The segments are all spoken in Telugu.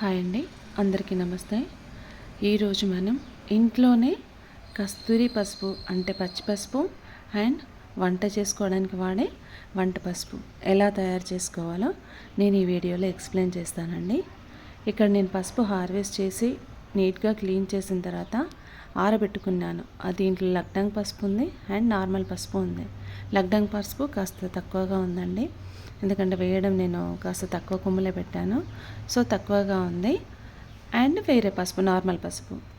హాయ్ అండి. అందరికీ నమస్తే. ఈరోజు మనం ఇంట్లోనే కస్తూరి పసుపు అంటే పచ్చి పసుపు అండ్ వంట చేసుకోవడానికి వాడే వంట పసుపు ఎలా తయారు చేసుకోవాలో నేను ఈ వీడియోలో ఎక్స్ప్లెయిన్ చేస్తానండి. ఇక్కడ నేను పసుపు హార్వెస్ట్ చేసి నీట్గా క్లీన్ చేసిన తర్వాత ఆరబెట్టుకున్నాను. దీంట్లో లక్డంగ్ పసుపు ఉంది అండ్ నార్మల్ పసుపు ఉంది. లక్డంగ్ పసుపు కాస్త తక్కువగా ఉందండి. ఎందుకంటే వేయడం నేను కాస్త తక్కువ కొమ్ములే పెట్టాను. సో తక్కువగా ఉంది. అండ్ వేరే పసుపు నార్మల్ పసుపు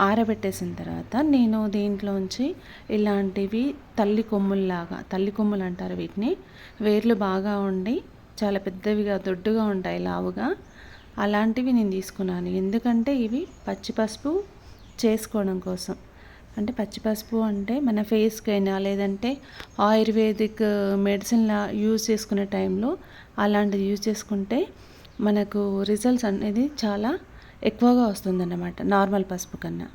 ఆరబెట్టేసిన తర్వాత నేను దీంట్లోంచి ఇలాంటివి తల్లి కొమ్ముల్లాగా తల్లి కొమ్ములు అంటారు వీటిని వేర్లు బాగా ఉండి చాలా పెద్దవిగా దొడ్డుగా ఉంటాయి లావుగా అలాంటివి నేను తీసుకున్నాను. ఎందుకంటే ఇవి పచ్చి పసుపు చేసుకోవడం కోసం. అంటే పచ్చి పసుపు అంటే మన ఫేస్కి అయినా లేదంటే ఆయుర్వేదిక్ మెడిసిన్లా యూజ్ చేసుకునే టైంలో అలాంటిది యూజ్ చేసుకుంటే మనకు రిజల్ట్స్ అనేది చాలా ఎక్కువగా వస్తుందన్నమాట నార్మల్ పసుపు కన్నా.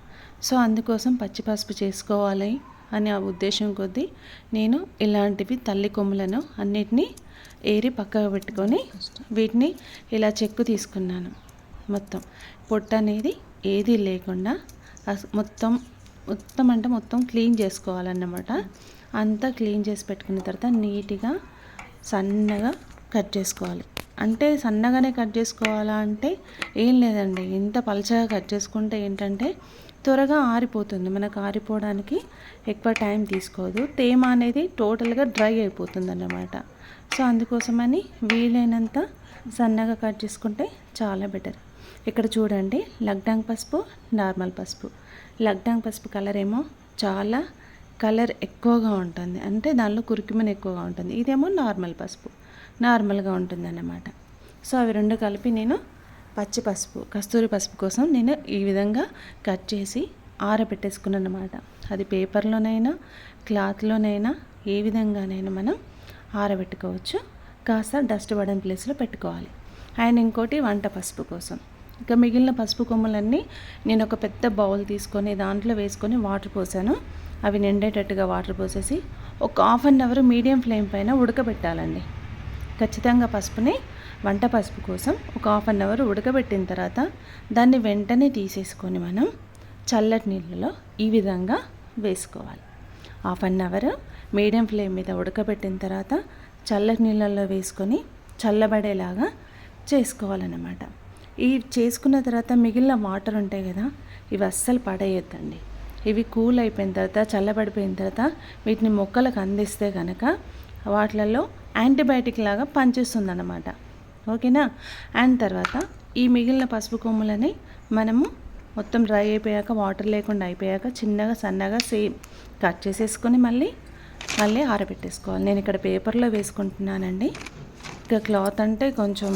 సో అందుకోసం పచ్చి పసుపు చేసుకోవాలి అనే ఆ ఉద్దేశం కొద్దీ నేను ఇలాంటివి తల్లి కొమ్ములను అన్నిటినీ ఏరి పక్కకు పెట్టుకొని వీటిని ఇలా చెక్కు తీసుకున్నాను. మొత్తం పొట్టు అనేది ఏది లేకుండా మొత్తం మొత్తం అంటే మొత్తం క్లీన్ చేసుకోవాలన్నమాట. అంతా క్లీన్ చేసి పెట్టుకున్న తర్వాత నీట్గా సన్నగా కట్ చేసుకోవాలి. అంటే సన్నగానే కట్ చేసుకోవాలా అంటే ఏం లేదండి. ఇంత పలచగా కట్ చేసుకుంటే ఏంటంటే త్వరగా ఆరిపోతుంది. మనకు ఆరిపోవడానికి ఎక్కువ టైం తీసుకోదు. తేమ అనేది టోటల్గా డ్రై అయిపోతుంది అన్నమాట సో అందుకోసమని వీలైనంత సన్నగా కట్ చేసుకుంటే చాలా బెటర్. ఇక్కడ చూడండి లగ్డాంగ్ పసుపు నార్మల్ పసుపు. లగ్డాంగ్ పసుపు కలర్ ఏమో చాలా కలర్ ఎక్కువగా ఉంటుంది. అంటే దానిలో కురికిమని ఎక్కువగా ఉంటుంది. ఇదేమో నార్మల్ పసుపు నార్మల్గా ఉంటుంది అన్నమాట సో అవి రెండు కలిపి నేను పచ్చి పసుపు కస్తూరి పసుపు కోసం నేను ఈ విధంగా కట్ చేసి ఆరబెట్టేసుకున్నాను అనమాట అది పేపర్లోనైనా క్లాత్లోనైనా ఏ విధంగానైనా మనం ఆరబెట్టుకోవచ్చు. కాస్త డస్ట్ పడని ప్లేస్లో పెట్టుకోవాలి. అండ్ ఇంకోటి వంట పసుపు కోసం. ఇక మిగిలిన పసుపు కొమ్ములన్నీ నేను ఒక పెద్ద బౌల్ తీసుకొని దాంట్లో వేసుకొని వాటర్ పోసాను. అవి నిండేటట్టుగా వాటర్ పోసేసి ఒక half an hour medium flame పైన ఉడకబెట్టాలండి. ఖచ్చితంగా పసుపుని వంట పసుపు కోసం ఒక హాఫ్ అన్ అవర్ ఉడకబెట్టిన తర్వాత దాన్ని వెంటనే తీసేసుకొని మనం చల్లటి నీళ్ళలో ఈ విధంగా వేసుకోవాలి. Half an hour medium flame మీద ఉడకబెట్టిన తర్వాత చల్లటి నీళ్ళల్లో వేసుకొని చల్లబడేలాగా చేసుకోవాలన్నమాట. ఈ చేసుకున్న తర్వాత మిగిలిన వాటర్ ఉంటాయి కదా ఇవి అస్సలు పడేయద్దండి. ఇవి కూల్ అయిపోయిన తర్వాత చల్లబడిపోయిన తర్వాత వీటిని మొక్కలకు అందిస్తే కనుక వాటిలలో యాంటీబయాటిక్ లాగా పనిచేస్తుంది అన్నమాట ఓకేనా? అండ్ తర్వాత ఈ మిగిలిన పసుపు కొమ్ములని మనము మొత్తం డ్రై అయిపోయాక వాటర్ లేకుండా అయిపోయాక చిన్నగా సన్నగా సేమ్ కట్ చేసేసుకొని మళ్ళీ మళ్ళీ ఆరబెట్టేసుకోవాలి. నేను ఇక్కడ పేపర్లో వేసుకుంటున్నానండి. ఇక క్లాత్ అంటే కొంచెం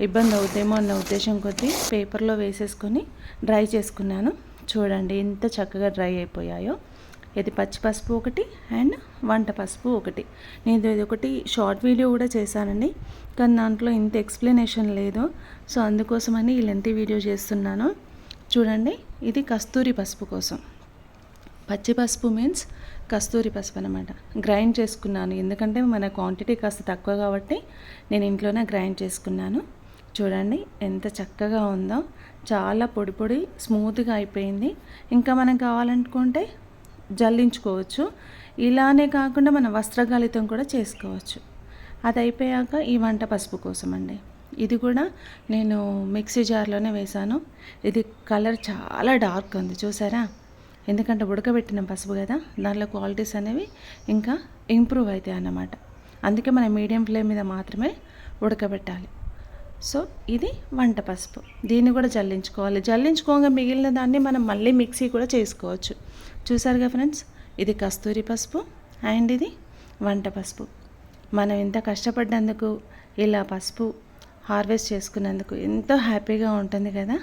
ఇబ్బంది అవుతామో అన్న ఉద్దేశం కొద్దీ పేపర్లో వేసేసుకొని డ్రై చేసుకున్నాను. చూడండి ఎంత చక్కగా డ్రై అయిపోయాయో. ఇది పచ్చి పసుపు ఒకటి అండ్ వంట పసుపు ఒకటి. నేను ఇది ఒకటి షార్ట్ వీడియో కూడా చేశానండి. కానీ దాంట్లో ఇంత ఎక్స్ప్లెనేషన్ లేదు. సో అందుకోసమని ఈ లెంతి వీడియో చేస్తున్నాను. చూడండి ఇది కస్తూరి పసుపు కోసం. పచ్చి పసుపు మీన్స్ కస్తూరి పసుపు అనమాట గ్రైండ్ చేసుకున్నాను. ఎందుకంటే మన క్వాంటిటీ కాస్త తక్కువ కాబట్టి నేను ఇంట్లోనే గ్రైండ్ చేసుకున్నాను. చూడండి ఎంత చక్కగా ఉందో. చాలా పొడి పొడి స్మూత్గా అయిపోయింది. ఇంకా మనం కావాలనుకుంటే జల్లించుకోవచ్చు. ఇలానే కాకుండా మన వస్త్రగాలితం కూడా చేసుకోవచ్చు. అది అయిపోయాక ఈ వంట పసుపు కోసం అండి ఇది కూడా నేను మిక్సీ జార్లోనే వేశాను. ఇది కలర్ చాలా డార్క్ ఉంది చూసారా? ఎందుకంటే ఉడకబెట్టిన పసుపు కదా దానిలో క్వాలిటీస్ అనేవి ఇంకా ఇంప్రూవ్ అవుతాయి అన్నమాట. అందుకే మనం మీడియం ఫ్లేమ్ మీద మాత్రమే ఉడకబెట్టాలి. సో ఇది వంట పసుపు. దీన్ని కూడా జల్లించుకోవాలి. జల్లించుకోగా మిగిలిన దాన్ని మనం మళ్ళీ మిక్సీ కూడా చేసుకోవచ్చు. చూసారుగా ఫ్రెండ్స్? ఇది కస్తూరి పసుపు అండ్ ఇది వంట పసుపు. మనం ఇంత కష్టపడ్డందుకు ఇలా పసుపు హార్వెస్ట్ చేసుకున్నందుకు ఎంతో హ్యాపీగా ఉంటుంది కదా?